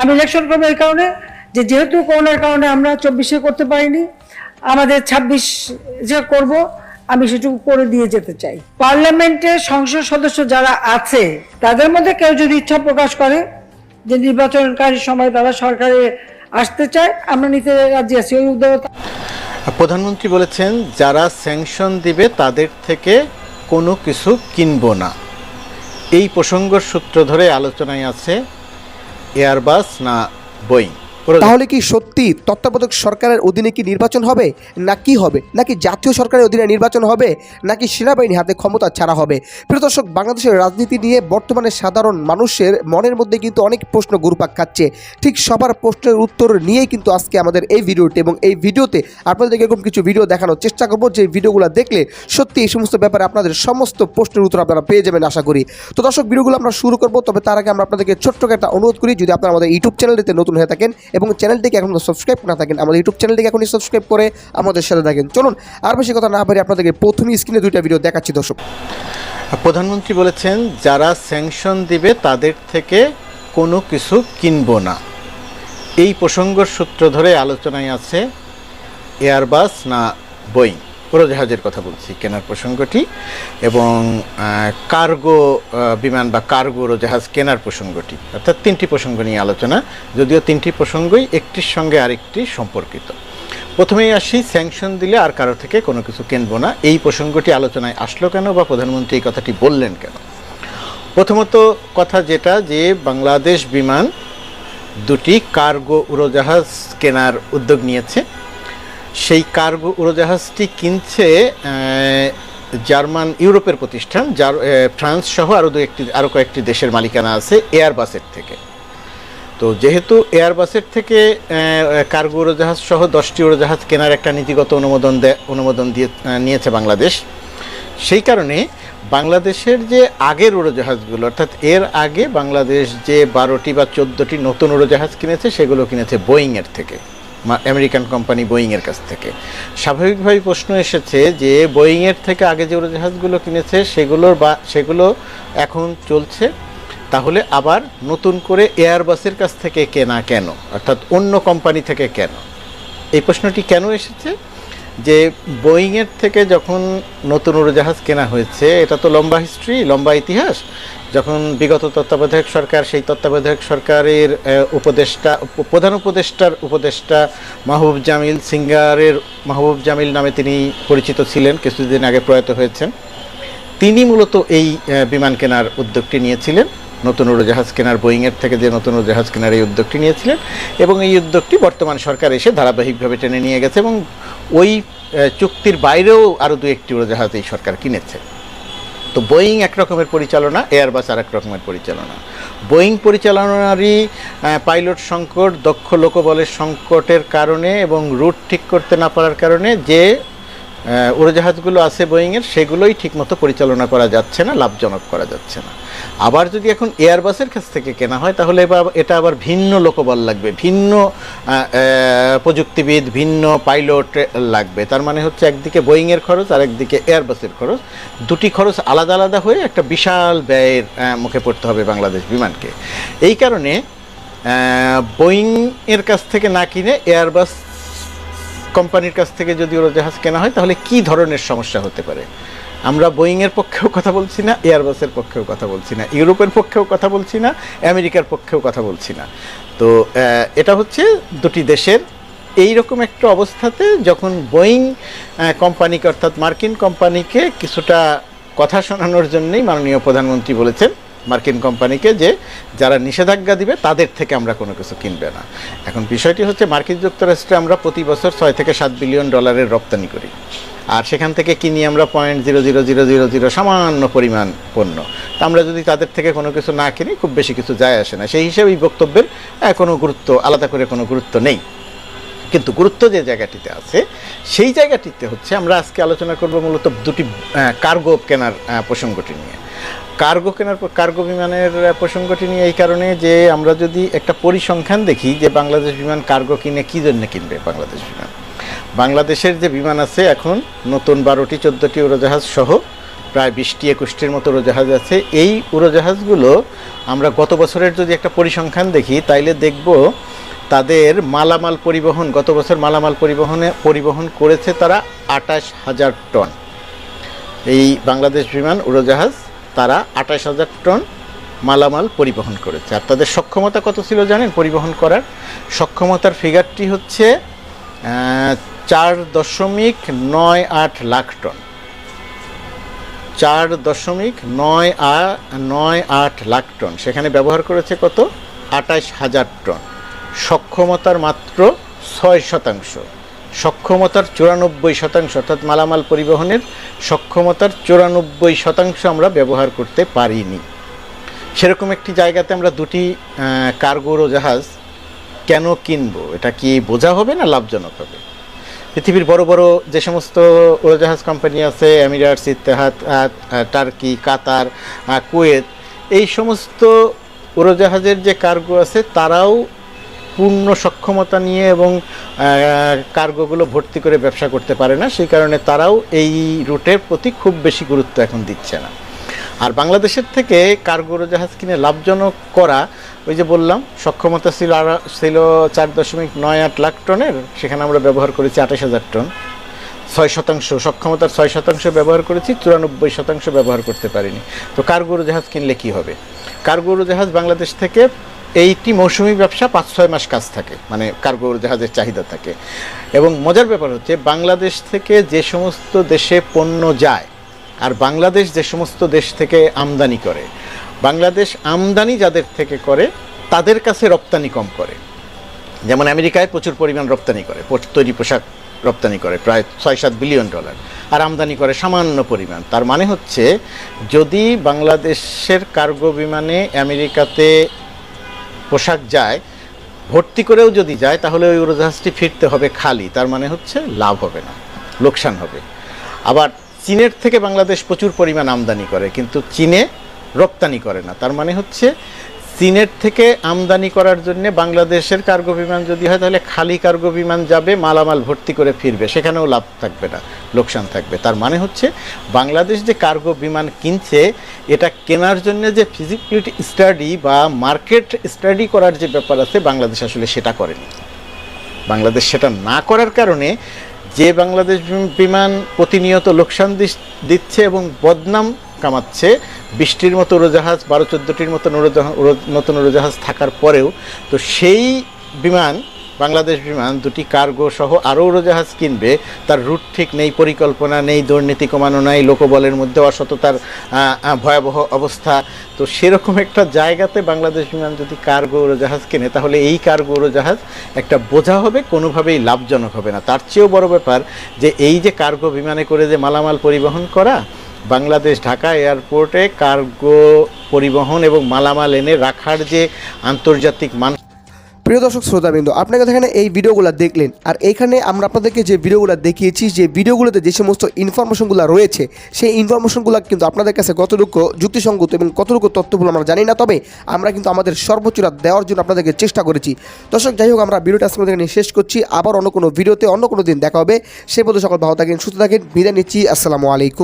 আমি ইলেকশন করব এই কারণে, যে যেহেতু করোনার কারণে আমরা চব্বিশে করতে পারিনি, আমাদের ছাব্বিশ যে করব, আমি সেটুকু করে দিয়ে যেতে চাই। পার্লামেন্টে সংসদ সদস্য যারা আছে, তাদের মধ্যে কেউ যদি ইচ্ছা প্রকাশ করে যে নির্বাচনকারী সময় তারা সরকারে আসতে চায়, আমরা নিতে রাজি আছি, ওই উদ্যোগতা প্রধানমন্ত্রী বলেছেন, যারা স্যাংশন দিবে তাদের থেকে কোনো কিছু কিনবো না। এই প্রসঙ্গর সূত্র ধরে আলোচনায় আছে এয়ারবাস না বোয়িং তাহলে কি সত্যি তত্ত্বাবধায়ক সরকারের অধীনে কি নির্বাচন হবে? না কি হবে? নাকি জাতীয় সরকারের অধীনে নির্বাচন হবে? নাকি সেনাবাহিনী হাতে ক্ষমতা ছাড়া হবে? প্রিয় দর্শক, বাংলাদেশের রাজনীতি নিয়ে বর্তমানে সাধারণ মানুষের মনের মধ্যে কিন্তু অনেক প্রশ্ন ঘুরপাক খাচ্ছে। ঠিক সবার প্রশ্নের উত্তর নিয়েই কিন্তু আজকে আমাদের এই ভিডিওটি এবং এই ভিডিওতে আপনাদেরকে এরকম কিছু ভিডিও দেখানোর চেষ্টা করব। যে ভিডিওগুলো দেখলে সত্যি এই সমস্ত ব্যাপারে আপনাদের সমস্ত প্রশ্নের উত্তর আপনারা পেয়ে যাবেন আশা করি। তো দর্শক, ভিডিওগুলো আমরা শুরু করব, তবে তার আগে আমরা আপনাদেরকে ছোট্ট একটা অনুরোধ করি, যদি আপনারা আমাদের ইউটিউব চ্যানেলটিতে নতুন হয়ে থাকেন এবং চ্যানেলটিকে এখন সাবস্ক্রাইব না থাকেন, আমাদের ইউটিউব চ্যানেলটিকে এখনই সাবস্ক্রাইব করে আমাদের সাথে থাকেন। চলুন, আর বেশি কথা না পারি আপনাদেরকে প্রথমে স্ক্রিনে দুইটা ভিডিও দেখাচ্ছি, দর্শক। প্রধানমন্ত্রী বলেছেন, যারা স্যাংশন দিবে তাদের থেকে কোনো কিছু কিনব না। এই প্রসঙ্গ সূত্র ধরে আলোচনায় আছে এয়ারবাস না বোয়িং উড়োজাহাজের কথা বলছি, কেনার প্রসঙ্গটি এবং কার্গো বিমান বা কার্গো উড়োজাহাজ কেনার প্রসঙ্গটি। অর্থাৎ তিনটি প্রসঙ্গ নিয়ে আলোচনা, যদিও তিনটি প্রসঙ্গই একটির সঙ্গে আরেকটি সম্পর্কিত। প্রথমেই আসি স্যাংশন দিলে আর কারও থেকে কোনো কিছু কিনবো না। এই প্রসঙ্গটি আলোচনায় আসলো কেন বা প্রধানমন্ত্রী এই কথাটি বললেন কেন? প্রথমত কথা যেটা যে বাংলাদেশ বিমান দুটি কার্গো উড়োজাহাজ কেনার উদ্যোগ নিয়েছে। সেই কার্গো উড়োজাহাজটি কিনছে জার্মান ইউরোপের প্রতিষ্ঠান, যার ফ্রান্স সহ আরও দু একটি আরও কয়েকটি দেশের মালিকানা আছে এয়ারবাসের থেকে। তো যেহেতু এয়ারবাসের থেকে কার্গো উড়োজাহাজ সহ দশটি উড়োজাহাজ কেনার একটা নীতিগত অনুমোদন অনুমোদন দিয়ে নিয়েছে বাংলাদেশ, সেই কারণে বাংলাদেশের যে আগের উড়োজাহাজগুলো, অর্থাৎ এর আগে বাংলাদেশ যে বারোটি বা চোদ্দোটি নতুন উড়োজাহাজ কিনেছে, সেগুলো কিনেছে বোয়িংয়ের থেকে। আমেরিকান কোম্পানি বোয়িংয়ের কাছ থেকে। স্বাভাবিকভাবে প্রশ্ন এসেছে যে বোয়িংয়ের থেকে আগে যে উড়োজাহাজগুলো কিনেছে, সেগুলোর বা, সেগুলো এখন চলছে। তাহলে আবার নতুন করে এয়ারবাসের কাছ থেকে কেনা কেন? অর্থাৎ অন্য কোম্পানি থেকে কেন? এই প্রশ্নটি কেন এসেছে? যে বোয়িংয়ের থেকে যখন নতুন উড়োজাহাজ কেনা হয়েছে, এটা তো লম্বা হিস্ট্রি লম্বা ইতিহাস। যখন বিগত তত্ত্বাবধায়ক সরকার, সেই তত্ত্বাবধায়ক সরকারের উপদেষ্টা প্রধান উপদেষ্টার উপদেষ্টা মাহবুব জামিল সিঙ্গারের মাহবুব জামিল নামে তিনি পরিচিত ছিলেন, কিছুদিন আগে প্রয়াত হয়েছেন। তিনি মূলত এই বিমান কেনার উদ্যোগটি নিয়েছিলেন, নতুন উড়োজাহাজ কেনার বোয়িংয়ের থেকে যে নতুন উড়োজাহাজ কেনার এই উদ্যোগটি নিয়েছিলেন এবং এই উদ্যোগটি বর্তমান সরকার এসে ধারাবাহিকভাবে টেনে নিয়ে গেছে এবং ওই চুক্তির বাইরেও আরও দু একটি উড়োজাহাজ এই সরকার কিনেছে। তো বোয়িং এক রকমের পরিচালনা এয়ারবাস আর এক রকমের পরিচালনা। বোয়িং পরিচালনারই পাইলট সংকট, দক্ষ লোকবলের সংকটের কারণে এবং রুট ঠিক করতে না পারার কারণে যে উড়োজাহাজগুলো আছে বোয়িংয়ের, সেগুলোই ঠিকমতো পরিচালনা করা যাচ্ছে না, লাভজনক করা যাচ্ছে না। আবার যদি এখন এয়ারবাসের কাছ থেকে কেনা হয়, তাহলে এটা আবার ভিন্ন লোকবল লাগবে, ভিন্ন প্রযুক্তিবিদ, ভিন্ন পাইলট লাগবে। তার মানে হচ্ছে একদিকে বোয়িংয়ের খরচ আর একদিকে এয়ারবাসের খরচ। দুটি খরচ আলাদা আলাদা হয়ে একটা বিশাল ব্যয়ের মুখে পড়তে হবে বাংলাদেশ বিমানকে। এই কারণে বোয়িং এর কাছ থেকে না কিনে এয়ারবাস কোম্পানির কাছ থেকে যদি উড়োজাহাজ কেনা হয়, তাহলে কি ধরনের সমস্যা হতে পারে? আমরা বোয়িংয়ের পক্ষেও কথা বলছি না এয়ারবাসের পক্ষেও কথা বলছি না ইউরোপের পক্ষেও কথা বলছি না আমেরিকার পক্ষেও কথা বলছি না। তো এটা হচ্ছে দুটি দেশের এই রকম একটা অবস্থাতে যখন বোয়িং কোম্পানিকে অর্থাৎ মার্কিন কোম্পানিকে কিছুটা কথা শোনানোর জন্যই মাননীয় প্রধানমন্ত্রী বলেছেন মার্কিন কোম্পানিকে যে যারা নিষেধাজ্ঞা দিবে, তাদের থেকে আমরা কোনো কিছু কিনবে না। এখন বিষয়টি হচ্ছে, মার্কিন যুক্তরাষ্ট্রে আমরা প্রতি বছর ছয় থেকে সাত বিলিয়ন ডলারের রপ্তানি করি। আর সেখান থেকে কিনি আমরা point zero zero zero zero zero সামান্য পরিমাণ পণ্য। তা আমরা যদি তাদের থেকে কোনো কিছু না কিনি, খুব বেশি কিছু যায় আসে না। সেই হিসেবে এই বক্তব্যের কোনো গুরুত্ব, আলাদা করে কোনো গুরুত্ব নেই। কিন্তু গুরুত্ব যে জায়গাটিতে আছে, সেই জায়গাটিতে হচ্ছে, আমরা আজকে আলোচনা করব মূলত দুটি কার্গো কেনার প্রসঙ্গটি নিয়ে। কার্গো কেনার কার্গো বিমানের প্রসঙ্গটি নিয়ে এই কারণে যে আমরা যদি একটা পরিসংখ্যান দেখি যে বাংলাদেশ বিমান কার্গো কিনে কী জন্য কিনবে বাংলাদেশ বিমান। বাংলাদেশের যে বিমান আছে এখন নতুন বারোটি, চোদ্দোটি উড়োজাহাজ সহ প্রায় বিশটি, একুশটির মতো উড়োজাহাজ আছে। এই উড়োজাহাজগুলো আমরা গত বছরের যদি একটা পরিসংখ্যান দেখি, তাইলে দেখব তাদের মালামাল পরিবহন, গত বছর মালামাল পরিবহনে, পরিবহন করেছে তারা আটাশ হাজার টন। এই বাংলাদেশ বিমান উড়োজাহাজ তারা আঠাশ হাজার টন মালামাল পরিবহন করেছে। আর তাদের সক্ষমতা কত ছিল জানেন? পরিবহন করার সক্ষমতার ফিগারটি হচ্ছে চার দশমিক নয় আট লাখ টন। চার দশমিক নয় নয় আট লাখ টন। সেখানে ব্যবহার করেছে কত? আটাইশ হাজার টন। সক্ষমতার মাত্র ছয় শতাংশ। সক্ষমতার চুরানব্বই শতাংশ, অর্থাৎ মালামাল পরিবহনের সক্ষমতার চুরানব্বই শতাংশ আমরা ব্যবহার করতে পারিনি। সেরকম একটি জায়গাতে আমরা দুটি কার্গো জাহাজ কেন কিনব, এটা কি বোঝা হবে না লাভজনক হবে? পৃথিবীর বড় বড় যে সমস্ত উড়োজাহাজ কোম্পানি আছে, Emirates, Etihad Turkey, Qatar Kuwait, এই সমস্ত উড়োজাহাজের যে কার্গো আছে, তারাও পূর্ণ সক্ষমতা নিয়ে এবং কার্গোগুলো ভর্তি করে ব্যবসা করতে পারে না, সেই কারণে তারাও এই রুটের প্রতি খুব বেশি গুরুত্ব এখন দিচ্ছে না। আর বাংলাদেশের থেকে কার্গো জাহাজ কিনে লাভজনক করা, ওই যে বললাম, সক্ষমতা ছিল আর ছিল চার দশমিক নয় আট লাখ টনের, সেখানে আমরা ব্যবহার করেছি আঠাশ হাজার টন। ছয় শতাংশ, সক্ষমতার ছয় শতাংশ ব্যবহার করেছি, চুরানব্বই শতাংশ ব্যবহার করতে পারিনি। তো কার্গো জাহাজ কিনলে কি হবে? কার্গো জাহাজ বাংলাদেশ থেকে এইটি মৌসুমি ব্যবসা পাঁচ ছয় মাস কাজ থাকে মানে কার্গো জাহাজের চাহিদা থাকে। এবং মজার ব্যাপার হচ্ছে, বাংলাদেশ থেকে যে সমস্ত দেশে পণ্য যায়, আর বাংলাদেশ যে সমস্ত দেশ থেকে আমদানি করে, বাংলাদেশ আমদানি যাদের থেকে করে, তাদের কাছে রপ্তানি কম করে। যেমন আমেরিকায় প্রচুর পরিমাণ রপ্তানি করে তৈরি পোশাক রপ্তানি করে, প্রায় ছয় সাত বিলিয়ন ডলার, আর আমদানি করে সামান্য পরিমাণ। তার মানে হচ্ছে, যদি বাংলাদেশের কার্গো বিমানে আমেরিকাতে পোশাক যায়, ভর্তি করেও যদি যায়, তাহলে ওই উড়োজাহাজটি ফিরতে হবে খালি। তার মানে হচ্ছে লাভ হবে না, লোকসান হবে। আবার চীনের থেকে বাংলাদেশ প্রচুর পরিমাণ আমদানি করে, কিন্তু চীনে রপ্তানি করে না। তার মানে হচ্ছে চীনের থেকে আমদানি করার জন্য বাংলাদেশের কার্গো বিমান যদি হয়, তাহলে খালি কার্গো বিমান যাবে, মালামাল ভর্তি করে ফিরবে। সেখানেও লাভ থাকবে না, লোকসান থাকবে। তার মানে হচ্ছে, বাংলাদেশ যে কার্গো বিমান কিনছে, এটা কেনার জন্য যে ফিজিবিলিটি স্টাডি বা মার্কেট স্টাডি করার যে ব্যাপার আছে, বাংলাদেশ আসলে সেটা করেনি। বাংলাদেশ সেটা না করার কারণে যে বাংলাদেশ বিমান প্রতিনিয়ত লোকসান দিচ্ছে এবং বদনাম কামাচ্ছে। বৃষ্টির মতো উড়োজাহাজ, বারো চোদ্দোটির মতো নতুন উড়োজাহাজ থাকার পরেও তো সেই বিমান, বাংলাদেশ বিমান, দুটি কার্গো সহ আরও উড়োজাহাজ কিনবে। তার রুট ঠিক নেই, পরিকল্পনা নেই, দুর্নীতি কমানো নাই, লোকবলের মধ্যে অসততার ভয়াবহ অবস্থা। তো সেরকম একটা জায়গাতে বাংলাদেশ বিমান যদি কার্গো উড়োজাহাজ কেনে, তাহলে এই কার্গো উড়োজাহাজ একটা বোঝা হবে, কোনোভাবেই লাভজনক হবে না। তার চেয়েও বড় ব্যাপার যে এই যে কার্গো বিমানে করে যে মালামাল পরিবহন করা বাংলাদেশ ঢাকা এয়ারপোর্টে কার্গো পরিবহন এবং মালামাল এনে রাখার যে আন্তর্জাতিক মান প্রিয় দর্শক শ্রোতাবৃন্দ আপনাকে এখানে এই ভিডিওগুলো দেখলেন, আর এইখানে আমরা আপনাদেরকে যে ভিডিওগুলো দেখিয়েছি, যে ভিডিওগুলোতে যে সমস্ত ইনফরমেশনগুলো রয়েছে, সেই ইনফরমেশনগুলো কিন্তু আপনাদের কাছে কতটুকু যুক্তিসঙ্গত এবং কতটুকু তথ্যগুলো আমরা জানি না, তবে আমরা কিন্তু আমাদের সর্বোচ্চটা দেওয়ার জন্য আপনাদেরকে চেষ্টা করেছি। দর্শক, যাই হোক, আমরা ভিডিওটা আজকে এখানে শেষ করছি। আবার অন্য কোনো ভিডিওতে অন্য কোনো দিন দেখা হবে। সে পর্যন্ত সকল ভালো থাকেন, সুস্থ থাকেন। বিদায় নিচ্ছি। আসসালামু আলাইকুম।